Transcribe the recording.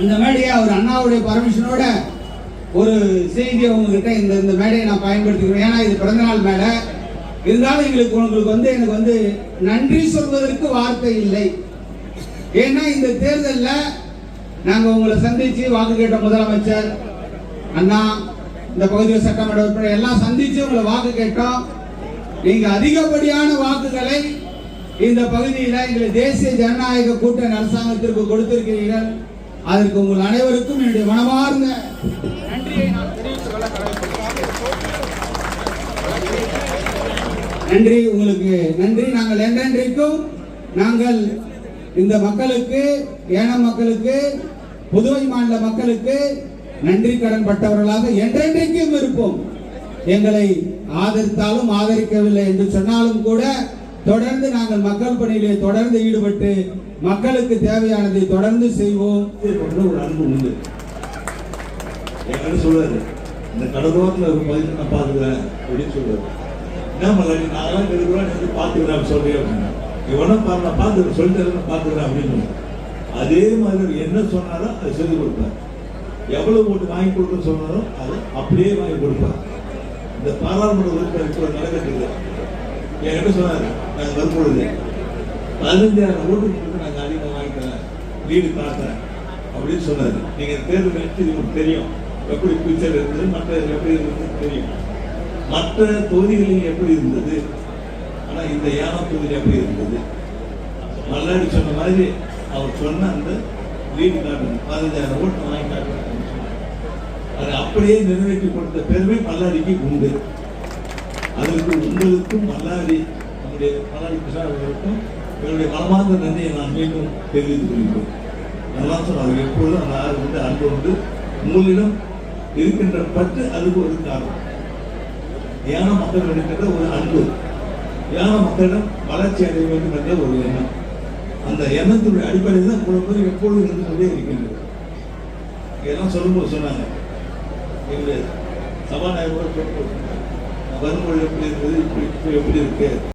இந்த மேடையை அவர் அண்ணாவுடைய பர்மிஷனோட ஒரு செய்தியை உங்ககிட்ட இந்த இந்த மேடையை நான் பயன்படுத்திக்கிறேன். ஏன்னா இது பிறந்தநாள் மேடை. இருந்தாலும் எங்களுக்கு உங்களுக்கு வந்து எனக்கு வந்து நன்றி சொல்வதற்கு வார்த்தை இல்லை. ஏன்னா இந்த தேர்தலில் நாங்கள் உங்களை சந்திச்சு வாக்கு கேட்ட முதலமைச்சர் அண்ணா இந்த பகுதியில் சட்டமன்ற உறுப்பினர் எல்லாம் சந்திச்சு உங்களை வாக்கு கேட்டோம். நீங்கள் அதிகப்படியான வாக்குகளை இந்த பகுதியில் எங்களை தேசிய ஜனநாயக கூட்டணி அரசாங்கத்திற்கு கொடுத்திருக்கிறீர்கள். அதற்கு உங்கள் அனைவருக்கும் என்னுடைய மனமார்ந்த நான் நன்றி. உங்களுக்கு நன்றி. நாங்கள் என்றென்றைக்கும் நாங்கள் இந்த மக்களுக்கு ஏன மக்களுக்கு புதுவை மாநில மக்களுக்கு நன்றி கடன் பட்டவர்களாக என்றென்றைக்கும் இருப்போம். எங்களை ஆதரித்தாலும் ஆதரிக்கவில்லை என்று சொன்னாலும் கூட தொடர்ந்து நாங்கள் மக்கள் பணியிலே தொடர்ந்து ஈடுபட்டு மக்களுக்கு தேவையானதை தொடர்ந்து செய்வோம். ஒரு அன்பு உண்டு. என்கிட்ட சொல்லுவாரு இந்த கடலோரத்தில் ஒரு நான் பார்த்துக்கிறேன் அப்படின்னு சொல்லுவாரு. என்ன மல்லாடி நாங்களாம் இருக்கிறோம் நீ பார்த்துக்கிறேன் அப்படி அப்படின்னு. பாரு நான் பார்த்துக்கிறேன் சொல்லிட்டு நான் பார்த்துக்கிறேன் அப்படின்னு அதே மாதிரி என்ன சொன்னாலும் அதை செஞ்சு கொடுப்பார். எவ்வளவு ஓட்டு வாங்கி கொடுக்க சொன்னாலும் அதை அப்படியே வாங்கி கொடுப்பார். இந்த பாராளுமன்ற உறுப்பினர் இப்போ நடக்கிறது என்கிட்ட சொன்னார்? நாங்கள் வரும்பொழுது பதினஞ்சாயிரம் ஓட்டு கொடுத்து நாங்கள் அதிகமாக வாங்கிக்கிறேன் வீடு பார்க்குறேன். அப்படின்னு சொன்னார். நீங்கள் தேர்வு நினைச்சு இது உங்களுக்கு தெரியும். எப்படி பிக்சர் இருந்தது மற்ற எப்படி இருந்தது தெரியும். மற்ற தொகுதிகளில் எப்படி இருந்தது? ஆனால் இந்த யானை தொகுதி எப்படி இருந்தது? மல்லாடி சொன்ன மாதிரி அவர் சொன்ன அந்த வீடு காட்டணும் பதினஞ்சாயிரம் ஓட்டு வாங்கி காட்டணும் அதை அப்படியே நிறைவேற்றி கொடுத்த பெருமை மல்லாடிக்கு உண்டு. அதற்கு உங்களுக்கும் மல்லாடி நம்முடைய மல்லாடி பிரசாத் அவர்களுக்கும் என்னுடைய மனமார்ந்த நன்றியை நான் மீண்டும் தெரிவித்துக் கொள்கிறேன் நல்லா சொன்னார் எப்பொழுதும் அந்த ஆறு வந்து அன்பு உண்டு உங்களிடம் இருக்கின்ற பற்று அதுக்கு ஒரு காரணம். ஏன மக்கள் இருக்கின்ற ஒரு அன்பு. ஏன மக்களிடம் வளர்ச்சி அடைய வேண்டும் என்ற ஒரு எண்ணம். அந்த எண்ணத்தினுடைய அடிப்படையில் தான் குழந்தை எப்பொழுதும் இருந்து கொண்டே இருக்கின்றது இதெல்லாம் சொல்லும்போது சொன்னாங்க. எங்களுடைய சபாநாயகர் வரும்போது எப்படி இருந்தது இப்படி இப்படி எப்படி இருக்கு?